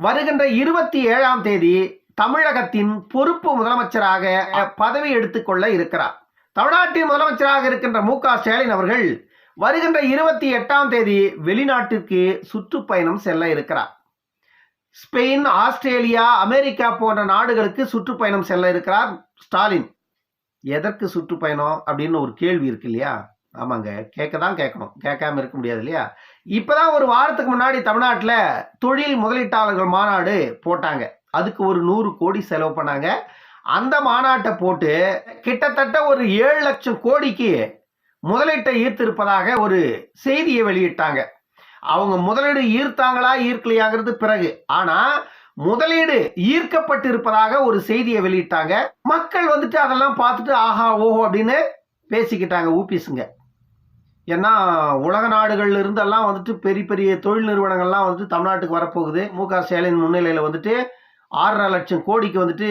வருகின்ற இருபத்தி ஏழாம் தேதி தமிழகத்தின் பொறுப்பு முதலமைச்சராக பதவி எடுத்துக்கொள்ள இருக்கிறார். தமிழ்நாட்டின் முதலமைச்சராக இருக்கின்ற மு க ஸ்டாலின் அவர்கள் வருகின்ற இருபத்தி எட்டாம் தேதி வெளிநாட்டிற்கு சுற்றுப்பயணம் செல்ல இருக்கிறார். ஸ்பெயின் ஆஸ்திரேலியா அமெரிக்கா போன்ற நாடுகளுக்கு சுற்றுப்பயணம் செல்ல இருக்கிறார் ஸ்டாலின். எதற்கு சுற்றுப்பயணம் அப்படின்னு ஒரு கேள்வி இருக்கு இல்லையா? ஆமாங்க. கேட்க தான் கேட்கணும். கேட்காம இருக்க முடியாது இல்லையா? இப்போதான் ஒரு வாரத்துக்கு முன்னாடி தமிழ்நாட்டில் தொழில் முதலீட்டாளர்கள் மாநாடு போட்டாங்க. அதுக்கு ஒரு நூறு கோடி செலவு பண்ணாங்க. அந்த மாநாட்டை போட்டு கிட்டத்தட்ட ஒரு ஏழு லட்சம் கோடிக்கு முதலீட்டை ஈர்த்திருப்பதாக ஒரு செய்தியை வெளியிட்டாங்க. அவங்க முதலீடு ஈர்த்தாங்களா ஈர்க்கலையாங்கிறது பிறகு. ஆனால் முதலீடு ஈர்க்கப்பட்டு இருப்பதாக ஒரு செய்தியை வெளியிட்டாங்க. மக்கள் வந்துட்டு அதெல்லாம் பார்த்துட்டு ஆஹா ஓஹோ அப்படின்னு பேசிக்கிட்டாங்க ஊபிஸுங்க ஏன்னா உலக நாடுகள்ல இருந்தெல்லாம் வந்துட்டு பெரிய பெரிய தொழில் நிறுவனங்கள்லாம் வந்துட்டு தமிழ்நாட்டுக்கு வரப்போகுது. மு க ஸ்டாலின் முன்னிலையில் வந்துட்டு ஆறரை லட்சம் கோடிக்கு வந்துட்டு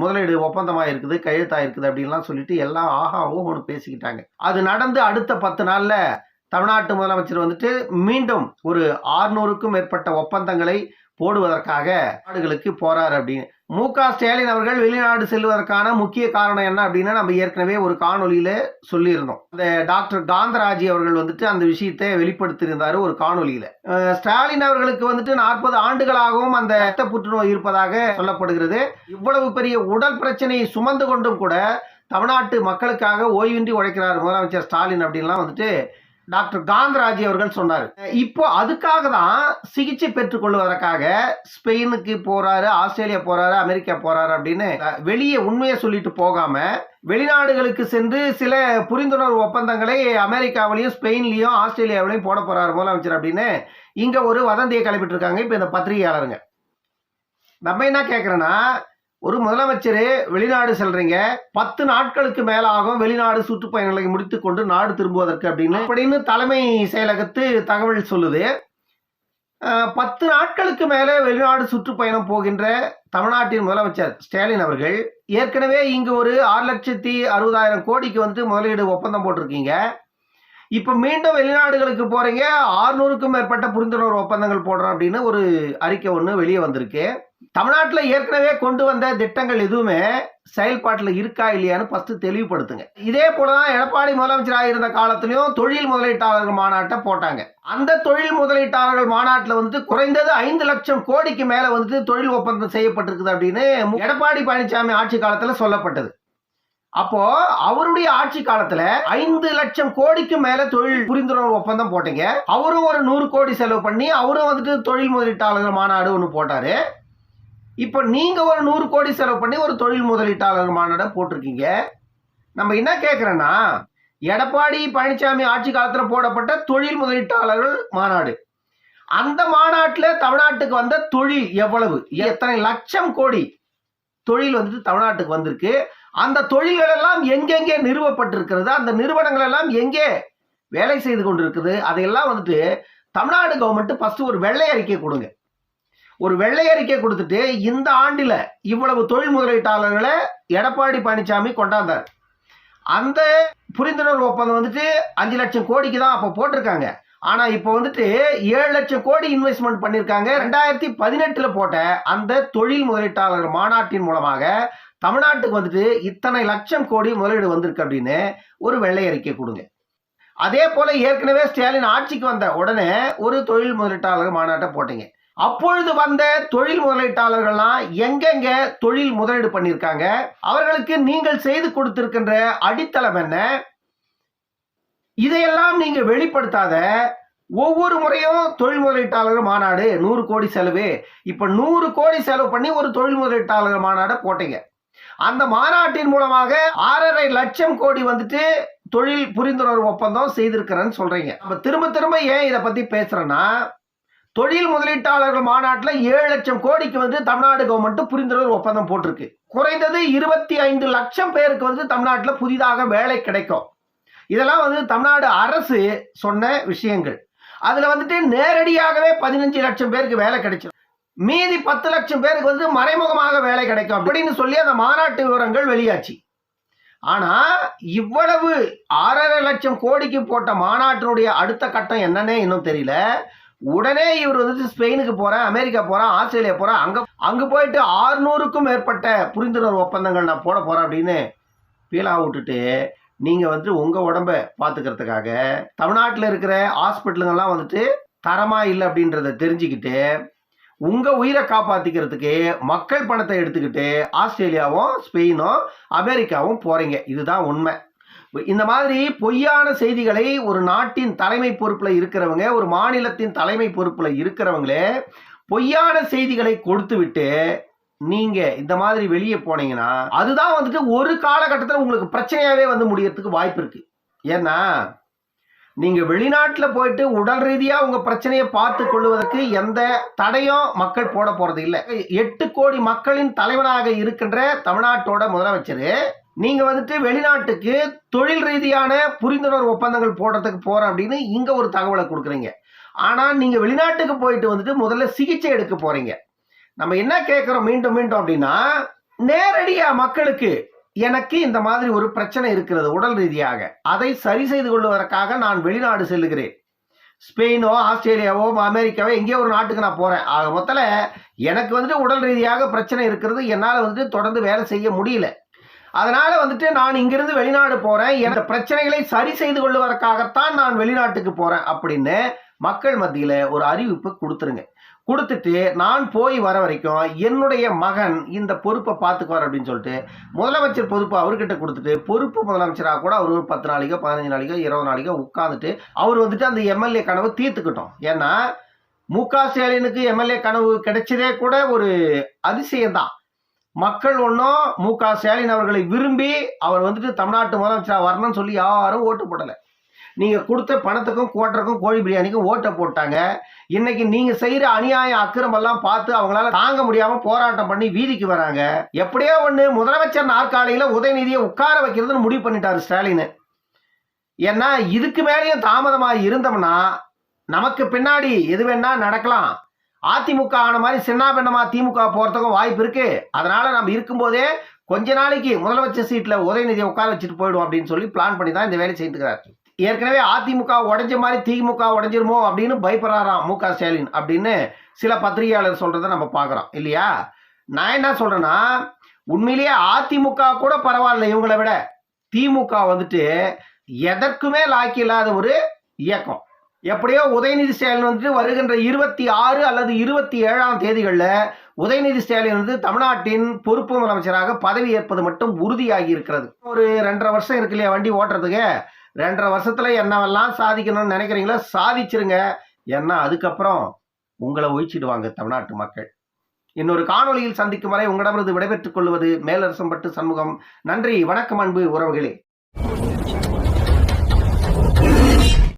முதலீடு ஒப்பந்தமாக இருக்குது கையெழுத்தாக இருக்குது அப்படின்லாம் சொல்லிட்டு எல்லாம் ஆஹா ஓஹோன்னு பேசிக்கிட்டாங்க. அது நடந்து அடுத்த பத்து நாளில் தமிழ்நாட்டு முதலமைச்சர் வந்துட்டு மீண்டும் ஒரு ஆறுநூறுக்கும் மேற்பட்ட ஒப்பந்தங்களை போடுவதற்காக நாடுகளுக்கு போறார் அப்படின்னு. மு க. ஸ்டாலின் அவர்கள் வெளிநாடு செல்வதற்கான முக்கிய காரணம் என்ன அப்படின்னா நம்ம ஏற்கனவே ஒரு காணொலியில சொல்லியிருந்தோம். அந்த டாக்டர் காந்தராஜி அவர்கள் வந்துட்டு அந்த விஷயத்தை வெளிப்படுத்தியிருந்தாரு ஒரு காணொலியில ஸ்டாலின் அவர்களுக்கு வந்துட்டு நாற்பது ஆண்டுகளாகவும் அந்த ரத்த புற்றுநோய் இருப்பதாக சொல்லப்படுகிறது. இவ்வளவு பெரிய உடல் பிரச்சனையை சுமந்து கொண்டும் கூட தமிழ்நாட்டு மக்களுக்காக ஓய்வின்றி உழைக்கிறார் முதலமைச்சர் ஸ்டாலின் அப்படின்லாம் வந்துட்டு டாக்டர் காந்தராஜி அவர்கள் சொன்னார். இப்போ அதுக்காக தான் சிகிச்சை பெற்றுக்கொள்வதற்காக ஸ்பெயினுக்கு போறாரு ஆஸ்திரேலியா போறாரு அமெரிக்கா போறாரு அப்படின்னு வெளியே உண்மையை சொல்லிட்டு போகாம வெளிநாடுகளுக்கு சென்று சில புரிந்துணர்வு ஒப்பந்தங்களை அமெரிக்காவிலையும் ஸ்பெயின்லையும் ஆஸ்திரேலியாவிலையும் போட போறாரு முதலமைச்சர் அப்படின்னு இங்க ஒரு வதந்தியை கிளப்பிட்டு இருக்காங்க. இப்போ இந்த பத்திரிகையாளருங்க. நம்ம என்ன கேட்குறோன்னா ஒரு முதலமைச்சர் வெளிநாடு செல்றீங்க. பத்து நாட்களுக்கு மேலாகும் வெளிநாடு சுற்றுப்பயணங்களை முடித்துக்கொண்டு நாடு திரும்புவதற்கு அப்படின்னு அப்படின்னு தலைமை செயலகத்து தகவல் சொல்லுது. பத்து நாட்களுக்கு மேலே வெளிநாடு சுற்றுப்பயணம் போகின்ற தமிழ்நாட்டின் முதலமைச்சர் ஸ்டாலின் அவர்கள் ஏற்கனவே இங்கு ஒரு ஆறு லட்சத்தி அறுபதாயிரம் கோடிக்கு வந்து முதலீடு ஒப்பந்தம் போட்டிருக்கீங்க. இப்போ மீண்டும் வெளிநாடுகளுக்கு போகிறீங்க ஆறுநூறுக்கும் மேற்பட்ட புரிந்துணர்வு ஒப்பந்தங்கள் போடுறோம் அப்படின்னு ஒரு அறிக்கை ஒன்று வெளியே வந்திருக்கு. தமிழ்நாட்டில் ஏற்கனவே கொண்டு வந்த திட்டங்கள் எதுவுமே செயல்பாட்டில் இருக்கா இல்லையான்னு ஃபஸ்ட்டு தெளிவுபடுத்துங்க. இதே போல தான் எடப்பாடி முதலமைச்சராக இருந்த காலத்திலையும் தொழில் முதலீட்டாளர்கள் மாநாட்டை போட்டாங்க. அந்த தொழில் முதலீட்டாளர்கள் மாநாட்டில் வந்துட்டு குறைந்தது ஐந்து லட்சம் கோடிக்கு மேலே வந்துட்டு தொழில் ஒப்பந்தம் செய்யப்பட்டிருக்குது அப்படின்னு எடப்பாடி பழனிசாமி ஆட்சி காலத்தில் சொல்லப்பட்டது. அப்போ அவருடைய ஆட்சி காலத்துல ஐந்து லட்சம் கோடிக்கு மேல தொழில் புரிந்துணர்வு ஒப்பந்தம் போட்டீங்க. அவரும் ஒரு நூறு கோடி செலவு பண்ணி அவரும் வந்துட்டு தொழில் முதலீட்டாளர்கள் மாநாடு ஒன்று போட்டாரு. இப்போ நீங்கள் ஒரு நூறு கோடி செலவு பண்ணி ஒரு தொழில் முதலீட்டாளர் மாநாடை போட்டிருக்கீங்க. நம்ம என்ன கேட்குறோன்னா எடப்பாடி பழனிசாமி ஆட்சி காலத்தில் போடப்பட்ட தொழில் முதலீட்டாளர்கள் மாநாடு. அந்த மாநாட்டில் தமிழ்நாட்டுக்கு வந்த தொழில் எவ்வளவு? எத்தனை லட்சம் கோடி தொழில் வந்துட்டு தமிழ்நாட்டுக்கு வந்திருக்கு. அந்த தொழில்கள் எல்லாம் எங்கெங்கே நிறுவப்பட்டிருக்கிறது? அந்த நிறுவனங்கள் எல்லாம் எங்கே வேலை செய்து கொண்டிருக்குது? அதையெல்லாம் வந்துட்டு தமிழ்நாடு கவர்மெண்ட் ஃபஸ்ட்டு ஒரு வெள்ளை அறிக்கை கொடுங்க. ஒரு வெள்ளை அறிக்கை கொடுத்துட்டு இந்த ஆண்டில் இவ்வளவு தொழில் முதலீட்டாளர்களை எடப்பாடி பழனிசாமி கொண்டாந்தார். அந்த புரிந்துணர்வு ஒப்பந்தம் வந்துட்டு அஞ்சு லட்சம் கோடிக்கு தான் அப்போ போட்டிருக்காங்க. ஆனால் இப்போ வந்துட்டு ஏழு லட்சம் கோடி இன்வெஸ்ட்மெண்ட் பண்ணியிருக்காங்க ரெண்டாயிரத்தி பதினெட்டில் போட்ட அந்த தொழில் முதலீட்டாளர் மாநாட்டின் மூலமாக தமிழ்நாட்டுக்கு வந்துட்டு இத்தனை லட்சம் கோடி முதலீடு வந்திருக்கு அப்படின்னு ஒரு வெள்ளை அறிக்கை கொடுங்க. அதே போல ஏற்கனவே ஸ்டாலின் ஆட்சிக்கு வந்த உடனே ஒரு தொழில் முதலீட்டாளர் மாநாட்டை போட்டீங்க. அப்பொழுது வந்த தொழில் முதலீட்டாளர்கள்லாம் எங்கெங்க தொழில் முதலீடு பண்ணியிருக்காங்க? அவர்களுக்கு நீங்கள் செய்து கொடுத்திருக்கின்ற அடித்தளம் என்ன? இதையெல்லாம் நீங்க வெளிப்படுத்தாத ஒவ்வொரு முறையும் தொழில் முதலீட்டாளர் மாநாடு நூறு கோடி செலவு. இப்போ நூறு கோடி செலவு பண்ணி ஒரு தொழில் முதலீட்டாளர் மாநாடை போட்டீங்க. அந்த மாநாட்டின் மூலமாக ஆறரை லட்சம் கோடி வந்துட்டு தொழில் புரிந்துணர்வு ஒப்பந்தம் செய்திருக்கிறேன்னு சொல்றீங்க. நம்ம திரும்ப திரும்ப ஏன் இதை பத்தி பேசுறேன்னா தொழில் முதலீட்டாளர்கள் மாநாட்டில் ஏழு லட்சம் கோடிக்கு வந்து தமிழ்நாடு கவர்மெண்ட் புரிந்துணர்வு ஒப்பந்தம் போட்டிருக்கு. குறைந்தது இருபத்தி ஐந்து லட்சம் பேருக்கு வந்து தமிழ்நாட்டில் புதிதாக வேலை கிடைக்கும். இதெல்லாம் வந்து தமிழ்நாடு அரசு சொன்ன விஷயங்கள். அதில் வந்துட்டு நேரடியாகவே பதினஞ்சு லட்சம் பேருக்கு வேலை கிடைச்சிடும் மீதி பத்து லட்சம் பேருக்கு வந்து மறைமுகமாக வேலை கிடைக்கும் அப்படின்னு சொல்லி அந்த மாநாட்டு விவரங்கள் வெளியாச்சு. ஆனா இவ்வளவு ஆறரை லட்சம் கோடிக்கு போட்ட மாநாட்டினுடைய அடுத்த கட்டம் என்னன்னே இன்னும் தெரியல. உடனே இவர் வந்துட்டு ஸ்பெயினுக்கு போகிறேன் அமெரிக்கா போகிறேன் ஆஸ்திரேலியா போகிறேன் அங்கே அங்கே போயிட்டு ஆறுநூறுக்கும் மேற்பட்ட புரிந்துணர்வு ஒப்பந்தங்கள் நான் போட போகிறேன் அப்படின்னு பீலா விட்டுட்டு நீங்கள் வந்து உங்கள் உடம்ப பார்த்துக்கிறதுக்காக தமிழ்நாட்டில் இருக்கிற ஹாஸ்பிட்டலுங்கெல்லாம் வந்துட்டு தரமாக இல்லை அப்படின்றத தெரிஞ்சுக்கிட்டு உங்கள் உயிரை காப்பாற்றிக்கிறதுக்கு மக்கள் பணத்தை எடுத்துக்கிட்டு ஆஸ்திரேலியாவும் ஸ்பெயினும் அமெரிக்காவும் போகிறீங்க இதுதான் உண்மை. இந்த மாதிரி பொய்யான செய்திகளை ஒரு நாட்டின் தலைமை பொறுப்பில் இருக்கிறவங்க ஒரு மாநிலத்தின் தலைமை பொறுப்பில் இருக்கிறவங்களே பொய்யான செய்திகளை கொடுத்து விட்டு நீங்க இந்த மாதிரி வெளியே போனீங்கன்னா அதுதான் வந்துட்டு ஒரு காலகட்டத்தில் உங்களுக்கு பிரச்சனையாவே வந்து முடியறதுக்கு வாய்ப்பு இருக்கு. ஏன்னா நீங்க வெளிநாட்டில் போயிட்டு உடல் ரீதியாக உங்க பிரச்சனையை பார்த்து கொள்வதற்கு எந்த தடையும் மக்கள் போட போறது இல்லை. எட்டு கோடி மக்களின் தலைவனாக இருக்கின்ற தமிழ்நாட்டோட முதலமைச்சர் நீங்க வந்துட்டு வெளிநாட்டுக்கு தொழில் ரீதியான புரிந்துணர்வு ஒப்பந்தங்கள் போடுறதுக்கு போறேன் அப்படின்னு இங்க ஒரு தகவலை கொடுக்குறீங்க. ஆனா நீங்க வெளிநாட்டுக்கு போயிட்டு வந்துட்டு முதல்ல சிகிச்சை எடுக்க போறீங்க. நம்ம என்ன கேட்கிறோம் மீண்டும் மீண்டும் அப்படின்னா நேரடியா மக்களுக்கு எனக்கு இந்த மாதிரி ஒரு பிரச்சனை இருக்கிறது உடல் ரீதியாக. அதை சரி செய்து கொள்வதற்காக நான் வெளிநாடு செல்லுகிறேன். ஸ்பெயினோ ஆஸ்திரேலியாவோ அமெரிக்காவோ எங்கேயோ ஒரு நாட்டுக்கு நான் போறேன். ஆக மொத்தத்தில் எனக்கு வந்துட்டு உடல் ரீதியாக பிரச்சனை இருக்கிறது. என்னால் வந்துட்டு தொடர்ந்து வேலை செய்ய முடியல. அதனால வந்துட்டு நான் இங்கிருந்து வெளிநாடு போறேன். எனது பிரச்சனைகளை சரி செய்து கொள்வதற்காகத்தான் நான் வெளிநாட்டுக்கு போறேன் அப்படின்னு மக்கள் மத்தியில ஒரு அறிவிப்பு கொடுத்துருங்க. கொடுத்துட்டு நான் போய் வர வரைக்கும் என்னுடைய மகன் இந்த பொறுப்பை பார்த்துக்குவார் அப்படின்னு சொல்லிட்டு முதலமைச்சர் பொறுப்பு அவர்கிட்ட கொடுத்துட்டு பொறுப்பு முதலமைச்சராக கூட அவர் ஒரு பத்து நாளைக்கோ பதினஞ்சு நாளைக்கோ இருபது நாளைக்கோ உட்காந்துட்டு அவர் வந்துட்டு அந்த எம்எல்ஏ கனவு தீர்த்துக்கிட்டோம். ஏன்னா மு க ஸ்டாலினுக்கு எம்எல்ஏ கனவு கிடைச்சதே கூட ஒரு அதிசயம்தான். மக்கள் ஒன்றும் மு க ஸ்டாலின் அவர்களை விரும்பி அவர் வந்துட்டு தமிழ்நாட்டு முதலமைச்சராக வரணும்னு சொல்லி யாரும் ஓட்டு போடலை. நீங்கள் கொடுத்த பணத்துக்கும் கோட்டருக்கும் கோழி பிரியாணிக்கும் ஓட்டை போட்டாங்க. இன்னைக்கு நீங்கள் செய்கிற அநியாய அக்கிரமெல்லாம் பார்த்து அவங்களால தாங்க முடியாமல் போராட்டம் பண்ணி வீதிக்கு வராங்க. எப்படியோ ஒன்று முதலமைச்சர் நாற்காலையில் உதயநிதியை உட்கார வைக்கிறதுன்னு முடிவு பண்ணிட்டாரு ஸ்டாலின். ஏன்னா இதுக்கு மேலேயும் தாமதமாக இருந்தோம்னா நமக்கு பின்னாடி எது வேணா நடக்கலாம். அதிமுக ஆன மாதிரி சின்னாபின்னமா திமுக போறதுக்கும் வாய்ப்பு இருக்கு. அதனால நம்ம இருக்கும்போதே கொஞ்ச நாளைக்கு முதலமைச்சர் சீட்ல உதயநிதியை உட்கார வச்சுட்டு போயிடும் அப்படின்னு சொல்லி பிளான் பண்ணி தான் இந்த வேலை செய்துக்கிறார். ஏற்கனவே அதிமுக உடஞ்ச மாதிரி திமுக உடஞ்சிருமோ அப்படின்னு பயப்படுறாராம் மு க ஸ்டாலின் அப்படின்னு சில பத்திரிகையாளர் சொல்கிறத நம்ம பார்க்குறோம். இல்லையா? நான் என்ன சொல்றேன்னா உண்மையிலேயே அதிமுக கூட பரவாயில்ல இவங்களை விட. திமுக வந்துட்டு எதற்குமே லாக்கி இல்லாத ஒரு இயக்கம். எப்படியோ உதயநிதி ஸ்டாலின் வந்துட்டு வருகின்ற இருபத்தி ஆறு அல்லது இருபத்தி ஏழாம் தேதிகளில் உதயநிதி ஸ்டாலின் வந்து தமிழ்நாட்டின் பொறுப்பு முதலமைச்சராக பதவி ஏற்பது மட்டும் உறுதியாகி இருக்கிறது. ஒரு ரெண்டரை வருஷம் இருக்கு இல்லையா வண்டி ஓட்டுறதுக்கு? ரெண்டரை வருஷத்தில் என்னவெல்லாம் சாதிக்கணும்னு நினைக்கிறீங்களோ சாதிச்சிருங்க. ஏன்னா அதுக்கப்புறம் உங்களை ஒழிச்சிடுவாங்க தமிழ்நாட்டு மக்கள். இன்னொரு காணொலியில் சந்திக்கும் வரை உங்களிடமிருந்து விடைபெற்றுக் கொள்வது மேலரசம்பட்டு சண்முகம். நன்றி வணக்கம் அன்பு உறவுகளே.